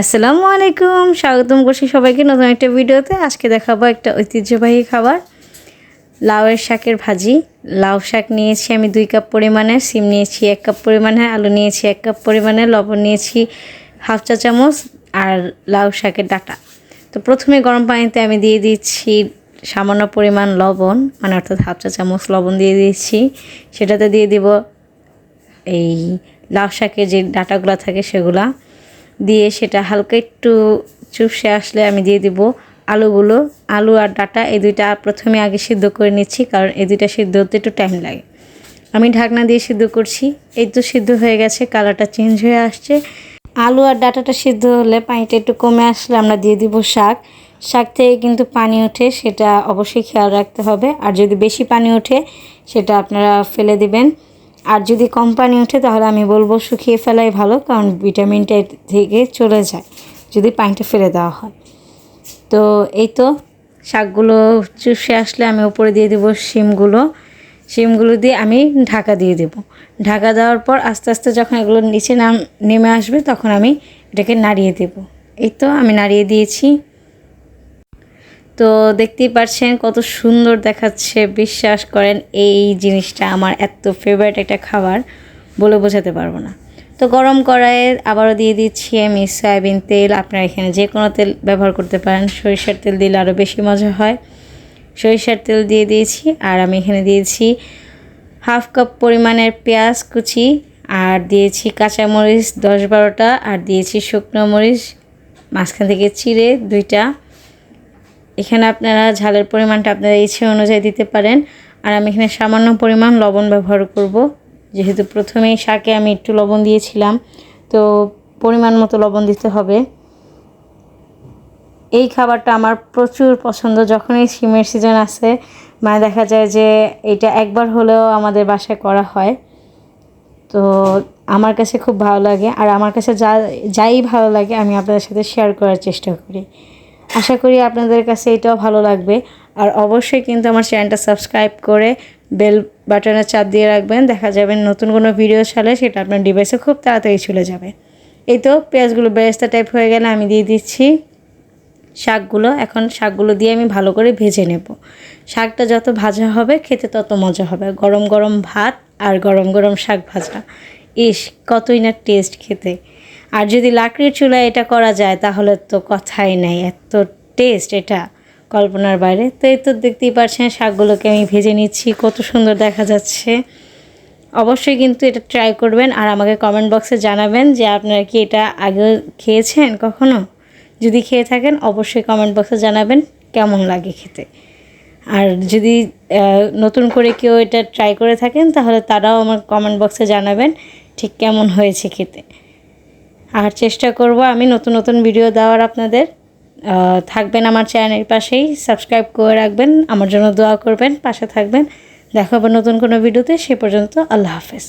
আসসালামু আলাইকুম, স্বাগতম করছি সবাইকে নতুন একটা ভিডিওতে। আজকে দেখাবো একটা ঐতিহ্যবাহী খাবার, লাউয়ের শাকের ভাজি। লাউ শাক নিয়েছি আমি দুই কাপ পরিমাণে, সিম নিয়েছি এক কাপ পরিমাণে, আলু নিয়েছি এক কাপ পরিমাণে, লবণ নিয়েছি হাফ চা চামচ আর লাউ শাকের ডাটা। তো প্রথমে গরম পানিতে আমি দিয়ে দিচ্ছি সামান্য পরিমাণ লবণ মানে অর্থাৎ হাফ চা চামচ লবণ দিয়ে দিচ্ছি। সেটাতে দিয়ে দিব এই লাউ শাকের যে ডাটাগুলো থাকে সেগুলা। দিয়ে সেটা হালকা একটু চুপসে আসলে আমি দিয়ে দিব আলুগুলো। আলু আর ডাটা এই দুইটা প্রথমে আগে সিদ্ধ করে নিচ্ছি, কারণ এই দুইটা সিদ্ধ হতে একটু টাইম লাগে। আমি ঢাকনা দিয়ে সিদ্ধ করছি। এই তো সিদ্ধ হয়ে গেছে কালারটা চেঞ্জ হয়ে আসছে। আলু আর ডাটাটা সিদ্ধ হলে পানিটা একটু কমে আসলে আমরা দিয়ে দিব শাক। শাক থেকে কিন্তু পানি ওঠে, সেটা অবশ্যই খেয়াল রাখতে হবে। আর যদি বেশি পানি ওঠে, সেটা আপনারা ফেলে দিবেন। আর যদি কম পানি ওঠে, তাহলে আমি বলব শুকিয়ে ফেলাই ভালো, কারণ ভিটামিনটা থেকে চলে যায়, যদি পানিটা ফেলে দেওয়া হয়। তো এই তো, শাকগুলো চুষে আসলে আমি উপরে দিয়ে দেবো শিমগুলো। শিমগুলো দিয়ে আমি ঢাকা দিয়ে দেব। ঢাকা দেওয়ার পর আস্তে আস্তে যখন এগুলো নিচে নাম, নেমে আসবে, তখন আমি এটাকে নাড়িয়ে দেব। এই তো, আমি নাড়িয়ে দিয়েছি। তো দেখতেই পাচ্ছেন কত সুন্দর দেখাচ্ছে, বিশ্বাস করেন এই জিনিসটা আমার এত ফেভারিট একটা খাবার বলে বোঝাতে পারব না। তো গরম কড়াইয়ে আবারও দিয়ে দিচ্ছি আমি সয়াবিন তেল, আপনারা এখানে যে কোনো তেল ব্যবহার করতে পারেন, সরিষার তেল দিলে আরও বেশি মজা হয়। সরিষার তেল দিয়ে দিয়েছি আর আমি এখানে দিয়েছি হাফ কাপ পরিমাণের পেঁয়াজ কুচি আর দিয়েছি কাঁচামরিচ দশ বারোটা আর দিয়েছি শুকনো মরিচ, মাঝখান থেকে চিড়ে দুইটা। এখানে আপনারা ঝালের পরিমাণটা আপনারা ইচ্ছে অনুযায়ী দিতে পারেন। আর আমি এখানে সামান্য পরিমাণ লবণ ব্যবহার করব। যেহেতু প্রথমেই শাকে আমি একটু লবণ দিয়েছিলাম, তো পরিমাণ মতো লবণ দিতে হবে। এই খাবারটা আমার প্রচুর পছন্দ। যখনই সিমের সিজন আসে মানে দেখা যায় যে এটা একবার হলেও আমাদের বাসায় করা হয়। তো আমার কাছে খুব ভালো লাগে। আর আমার কাছে যা, যাই ভালো লাগে, আমি আপনাদের সাথে শেয়ার করার চেষ্টা করি। আশা করি আপনাদের কাছে এটাও ভালো লাগবে। আর অবশ্যই কিন্তু আমার চ্যানেলটা সাবস্ক্রাইব করে বেল বাটনে চাপ দিয়ে রাখবেন। দেখা যাবে নতুন কোনো ভিডিও ছাড়লে সেটা আপনার ডিভাইসে খুব তাড়াতাড়ি চলে যাবে। এই তো পেঁয়াজগুলো বেরেস্তা টাইপ হয়ে গেলে আমি দিয়ে দিচ্ছি শাকগুলো। এখন শাকগুলো দিয়ে আমি ভালো করে ভেজে নেব। শাকটা যত ভাজা হবে খেতে তত মজা হবে। গরম গরম ভাত আর গরম গরম শাক ভাজা। ইস, কতই না টেস্ট খেতে। আর যদি লাকড়ির চুলায় এটা করা যায়, তাহলে তো কথাই নাই। এত টেস্ট এটা কল্পনার বাইরে। তো এই তো দেখতেই পাচ্ছেন শাকগুলোকে আমি ভেজে নিচ্ছি। কত সুন্দর দেখা যাচ্ছে। অবশ্যই কিন্তু এটা ট্রাই করবেন আর আমাকে কমেন্ট বক্সে জানাবেন যে আপনারা কি এটা আগে খেয়েছেন কখনো? যদি খেয়ে থাকেন, অবশ্যই কমেন্ট বক্সে জানাবেন কেমন লাগে খেতে। আর যদি নতুন করে কেউ এটা ট্রাই করে থাকেন, তাহলে তারাও আমার কমেন্ট বক্সে জানাবেন ঠিক কেমন হয়েছে খেতে। আর চেষ্টা করব আমি নতুন নতুন ভিডিও দেওয়ার আপনাদের। থাকবেন আমার চ্যানেলের পাশেই সাবস্ক্রাইব করে রাখবেন, আমার জন্য দোয়া করবেন, পাশে থাকবেন। দেখা হবে নতুন কোনো ভিডিওতে সে পর্যন্ত আল্লাহ হাফেজ।